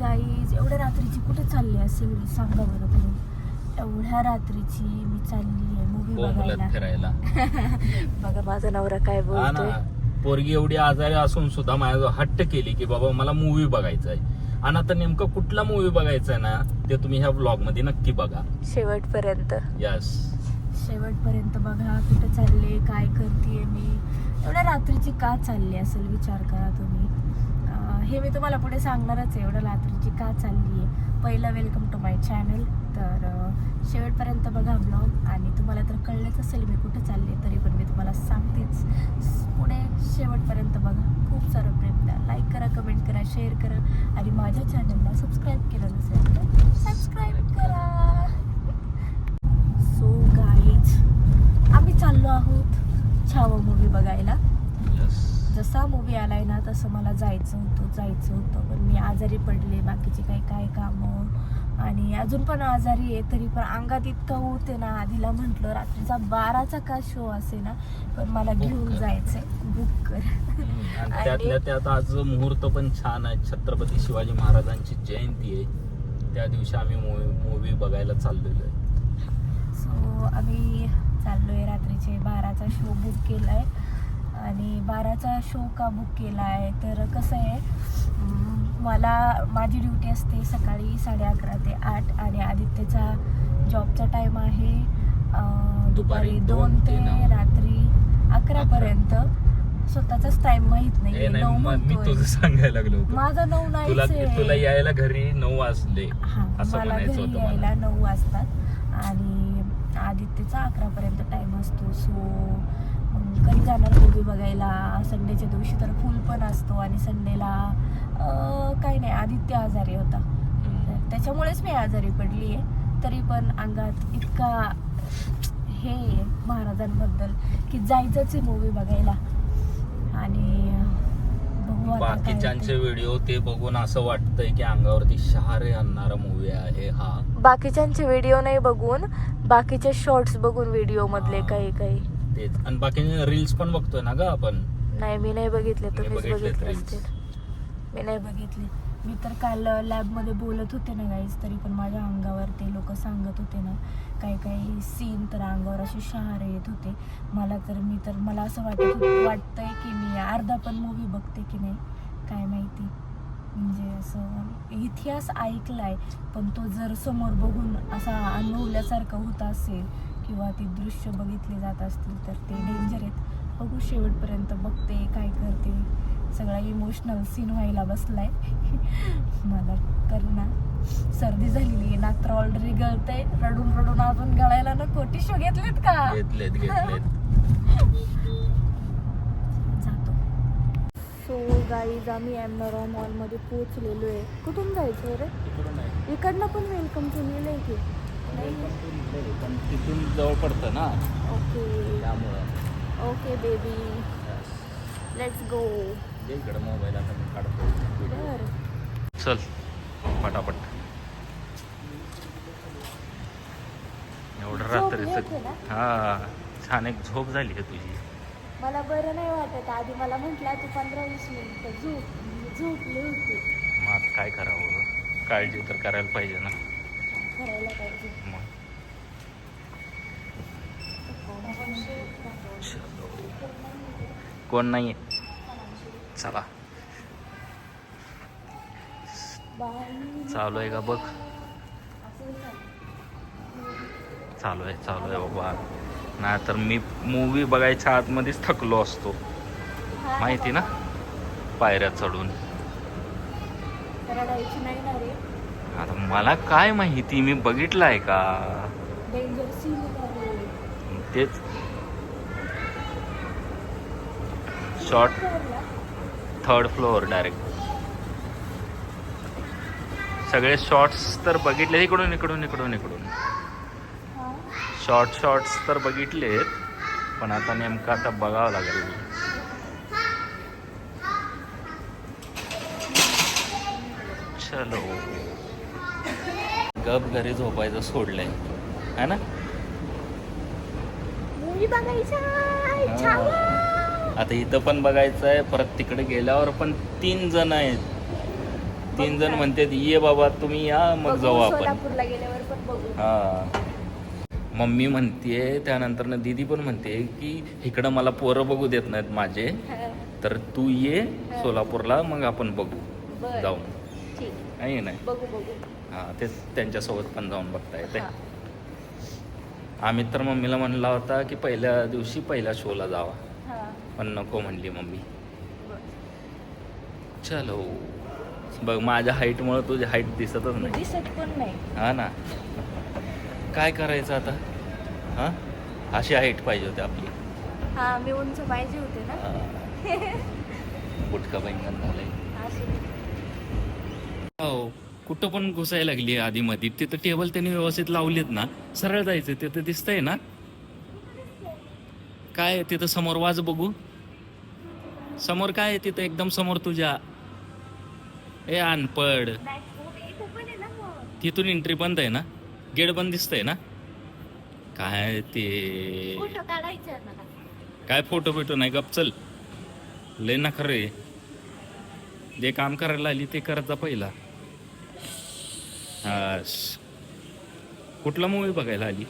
Guys एवढ्या रात्रीची कुठे चालली असेल? सांगा बरं तुम्ही. एवढ्या रात्रीची मी चालली आहे मूवी बघायला. फिरायला. बघा माझा नवरा काय हा बोलतोय. ना पोरगी एवढी आजारी असून सुद्धा माझ्या हट्ट केली की बाबा मला मूवी बघायचा आहे. आणि आता नेमकं कुठला मूवी बघायचा आहे ना ते तुम्ही ह्या ब्लॉगमध्ये नक्की बघा. शेवटपर्यंत. यस शेवटपर्यंत बघा कुठे चालले काय करते मी. एवढ्या रात्रीची का चालली असेल? विचार करा तुम्ही. हे मी तुम्हाला पुढे सांगणारच आहे. एवढ्या रात्रीची का चालली आहे पहिलं वेलकम टू माय चॅनल तर शेवटपर्यंत बघा ब्लॉग आणि तुम्हाला तर कळलंच असेल मी कुठं चालले तरी पण मी तुम्हाला सांगतेच. पुढे शेवटपर्यंत बघा. खूप सारं प्रेम द्या. लाईक करा कमेंट करा शेअर करा. आणि माझ्या चॅनलला सबस्क्राईब केलं नसेल तर सबस्क्राईब करा. सो गाईज आम्ही चाललो आहोत छावा मूवी बघायला. जसा मूवी आलाय ना तसं मला जायचं होतं जायचं होतं. पण मी आजारी पडले बाकीचे काही काय कामं. आणि अजून पण आजारी आहे तरी पण अंगात इतकं होते ना आधीला म्हटलं रात्रीचा बाराचा का शो असे ना पण मला घेऊन. जायचंय. बुक कर. आणि त्यातल्या त्यात आज मुहूर्त पण छान आहे छत्रपती शिवाजी महाराजांची जयंती आहे. त्या दिवशी आम्ही मूवी बघायला चाललेलो आहे. सो आम्ही चाललोय रात्रीचे बाराचा शो बुक केलाय. आणि बाराचा शो का बुक केला आहे तर कसं आहे मला माझी ड्युटी असते सकाळी साडे अकरा ते आठ आणि आदित्यचा जॉबचा टाईम आहे दुपारी दोन ते. रात्री अकरापर्यंत स्वतःचाच टाइम माहीत नाही नाही नऊ म-. तुझं सांगायला लागलो माझा नऊ तुला नाहीच तुला आहे. यायला घरी नऊ वाजले हा असं मला म्हणायचं होतं यायला नऊ वाजतात आणि आदित्यचा अकरापर्यंत टाइम असतो सो कधी जाणार मूवी बघायला? संडेच्या दिवशी तर फुल पण असतो आणि संडेला काही नाही आदित्य आजारी होता. त्याच्यामुळेच मी आजारी पडली आहे. तरी पण अंगात इतका हे आहे महाराजांबद्दल की जायचंच आहे मूवी बघायला. आणि बाकीच्यांचे. व्हिडिओ ते बघून असं वाटतंय की अंगावरती शहारे आणणारा मूवी आहे हा. बाकीच्यांचे व्हिडिओ नाही बघून बाकीचे शॉर्ट्स बघून व्हिडिओ मधले हा. काही काही. तेच. आणि बाकी रील्स पण बघतोय ना ग आपण? नाही मी नाही बघितले तुम्हीच बघितलेत बघितले reels. असतील. मी नाही बघितले. मी तर काल लॅबमध्ये बोलत होते ना गाईज तरी पण माझ्या अंगावर ते लोक सांगत होते ना. काही काही सीन तर अंगावर असे शहारे येत होते. मला तर मी तर मला असं वाटत वाटतंय की मी अर्धा पण मूवी बघते की नाही काय माहिती. म्हणजे असं इतिहास ऐकलाय पण तो जर समोर बघून असा अनुभवल्यासारखा होत असेल किंवा ती दृश्य बघितली जात असतील तर ते डेंजर आहेत. बघू शेवटपर्यंत बघते काय करते. सगळा इमोशनल सीन व्हायला बसलाय. मला करणा सर्दी झालेली आहे. नाक तर ऑलरेडी गळतंय. रडून रडून अजून गळायला नको. टिश्यू घेतलेत का? घेतलेत घेतलेत. जातो. सो गाईज आम्ही एमनॉरा मॉलमध्ये पोहोचलेलो आहे. कुठून जायचं रे? आहे. इकडनं पण वेलकम टू लिहिलंय की? पण तिथून जवळ पडतं ना. ओके. त्यामुळं. ओके बेबी लेट्स गो दे इकडं मोबाईल आता मी काढतो. चल पटापट. एवढं रात्रीचं? हा छान एक झोप झाली आहे तुझी. मला बरं नाही वाटत. आधी मला म्हटलं तू पंधरा वीस मिनिटं. झोप झोपली होती. मग आता काय करावं? काळजी तर करायला पाहिजे ना. करायला पाहिजे. कोण नाही चला. चालू आहे का बघ? चालू आहे चालू आहे बाबा. नाही तर मी मूवी बघायच्या आतमध्येच थकलो असतो. माहिती ना? पायऱ्या चढून. आता मला काय माहिती मी बघितलं आहे का तेच. शॉर्ट? थर्ड फ्लोअर डायरेक्ट सगळे शॉर्ट्स तर बघितले इकडून इकडून इकडून इकडून. शॉर्ट शॉर्ट्स तर बघितलेत पण आता नेमकं आता बघावं लागेल. चलो. गप घरी झोपायचं सोडलंय. है ना. आता इथं पण बघायचं आहे परत तिकडे गेल्यावर पण तीन जण आहेत. तीन जण म्हणतात ये बाबा तुम्ही या मग जाऊ आपण. हा. मम्मी म्हणतेय त्यानंतर दीदी पण म्हणते की इकडं मला पोरं बघू देत नाहीत माझे तर तू ये सोलापूरला मग आपण बघू. ठीक. नाही? नाही हा तेच त्यांच्यासोबत पण जाऊन बघता येते हा. आम्ही तर मम्मीला म्हणला होता की पहिल्या दिवशी पहिल्या शोला जावा. हा, पण नको म्हणली मम्मी. बरं. चलो. बघ माझ्या हाईटमुळे तुझी हाईट दिसतच नाही. दिसत पण नाही. हा ना. काय करायचं आता? हा? अशी हाईट पाहिजे होती आपली. हा मी उंच पाहिजे होते ना. हा. बुटका बैंगन झालंय. असू दे. हो. कुठं पण घुसायला लागली आधी मध्ये तिथं टेबल त्यांनी व्यवस्थित लावलीत ना सरळ जायचं तिथं दिसतंय ना? काय आहे तिथं समोर? वाज बघू. समोर काय आहे तिथं? एकदम समोर तुझ्या. ए अनपड तिथून एंट्री बंद आहे ना? गेट बंद दिसतंय ना? काय ते? आहे काय फोटो बिटो नाही? गप चल. लय ना रे जे काम करायला आली ते करत जा पहिला. हा. कुठला मूवी बघायला आली?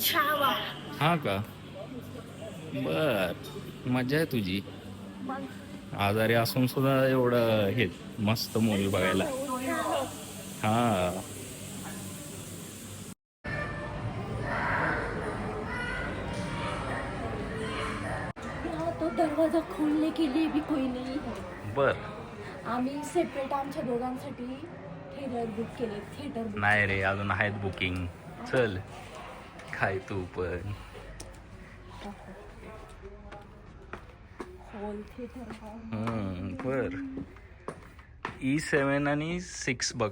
छावा. हा का? बर. मजा आहे तुझी. आजारी असून सुद्धा एवढं हे मस्त मूवी बघायला. हा. दरवाजा खोलने के लिए भी कोई नहीं. है बर. आम्ही सेपरेट आमच्या दोघांसाठी बुक केले थिएटर बुक नाही रे अजून आहेत बुकिंग चल. काय तू पण. हॉल थिएटर बर. ई सेवन आणि सिक्स बघ.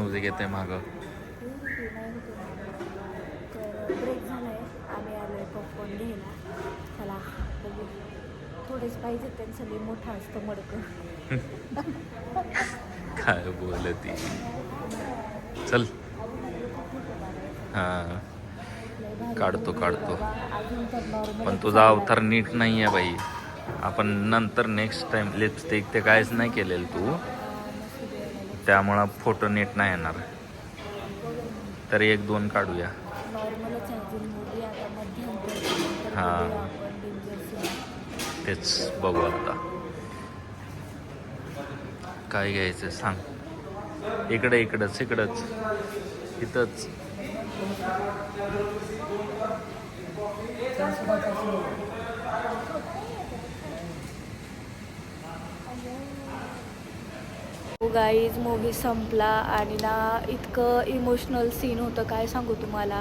म्युझिक येते माग. ब्रेक आम्ही पॉपकॉर्न घ्यायला. चला बघू. थोडेच पाहिजे मोठं असतं मडकं. काय बोलती चल. हा. काढतो, काढतो. पण तुझा अवतार नीट नाही आहे बाई. आपण नंतर नेक्स्ट टाइम लिपस्टिक ते काहीच नाही केलेलं तू. त्यामुळं फोटो नीट नाही येणार. तर एक दोन काढूया. हा. तेच बघू आता. काय घ्यायचं सांग. इकडे इकडंच इकडंच. इथंच. गाईज मूवी संपला आणि ना इतकं इमोशनल सीन होतं काय सांगू तुम्हाला?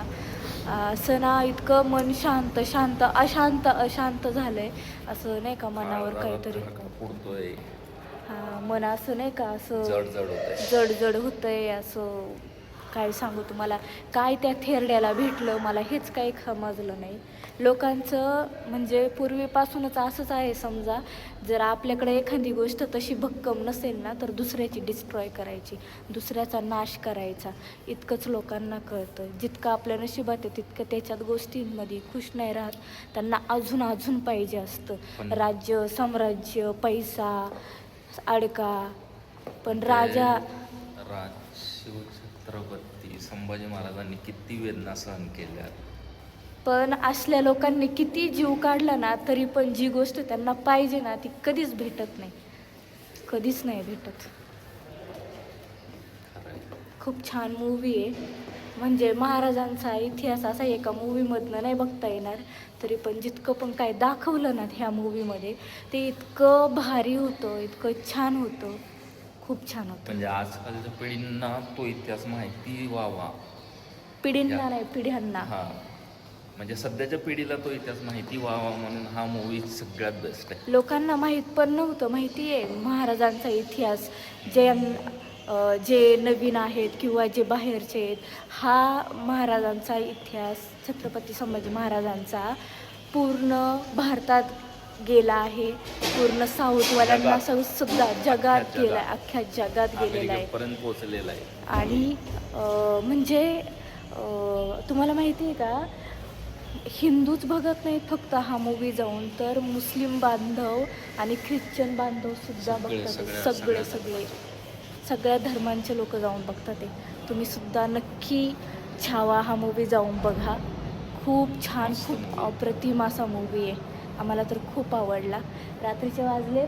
असं ना इतकं मन शांत शांत अशांत अशांत झालंय. असं नाही का मनावर काहीतरी? हा मन असं नाही का असं जड जड होतंय. जड जड होतंय असं काय सांगू तुम्हाला? काय त्या थेरड्याला भेटलं? मला हेच काही समजलं नाही. लोकांचं म्हणजे पूर्वीपासूनच असंच आहे समजा. जर आपल्याकडे एखादी गोष्ट तशी भक्कम नसेल ना तर दुसऱ्याची डिस्ट्रॉय करायची दुसऱ्याचा नाश करायचा. इतकंच लोकांना कळतं. जितकं आपल्या नशिबात आहे तितकं त्याच्यात गोष्टींमध्ये खुश नाही राहत. त्यांना अजून अजून पाहिजे असतं. राज्य साम्राज्य पैसा अडका. पण राजा राज शिवछत्रपती संभाजी महाराजांनी किती वेदना सहन केल्या? पण असल्या लोकांनी किती जीव काढला ना तरी पण जी गोष्ट त्यांना पाहिजे ना ती कधीच भेटत नाही. कधीच नाही भेटत. खूप छान मूवी आहे. म्हणजे महाराजांचा इतिहास असा एका मूवीमधनं नाही बघता येणार तरी पण जितकं पण काय दाखवलं ना ह्या मूवीमध्ये ते इतकं भारी होतं इतकं छान होतं. खूप छान होतं. म्हणजे आजकालच्या पिढींना तो इतिहास माहिती व्हावा. पिढींना नाही पिढ्यांना. हा. म्हणजे सध्याच्या पिढीला तो इतिहास माहिती व्हावा म्हणून हा मूवी सगळ्यात बेस्ट आहे. लोकांना माहीत पण नव्हतं माहिती आहे. महाराजांचा इतिहास जे जे नवीन आहेत किंवा जे बाहेरचे आहेत हा महाराजांचा इतिहास छत्रपती संभाजी महाराजांचा पूर्ण भारतात गेला आहे. पूर्ण साऊथवाल्यांना सुद्धा जगात गेला जगात. अख्ख्या जगात गेलेला आहे. पोहोचलेला आहे. आणि म्हणजे तुम्हाला माहिती आहे का? हिंदूच बघत नाहीत फक्त हा मूवी जाऊन तर मुस्लिम बांधव आणि ख्रिश्चन बांधव सुद्धा बघतात. सगळे सगळे सगळ्या धर्मांचे लोक जाऊन बघतात ते. तुम्ही सुद्धा नक्की छावा हा मूवी जाऊन बघा. खूप छान खूप. अप्रतिम असा मूवी आहे. आम्हाला तर खूप आवडला. रात्रीचे वाजलेत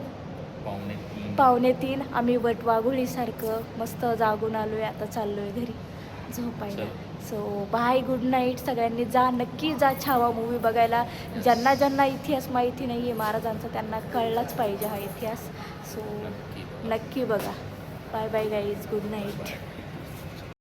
पाहुणे तीन. पावणे तीन. आम्ही वटवाघुळीसारखं मस्त जागून आलो आहे आता चाललो आहे घरी. झोपायला. सो बाय गुड नाईट सगळ्यांनी जा. नक्की जा छावा मूवी बघायला. ज्यांना ज्यांना इतिहास माहिती नाही आहे महाराजांचा त्यांना कळलाच पाहिजे हा इतिहास. सो नक्की. नक्की बघा. Bye bye guys good night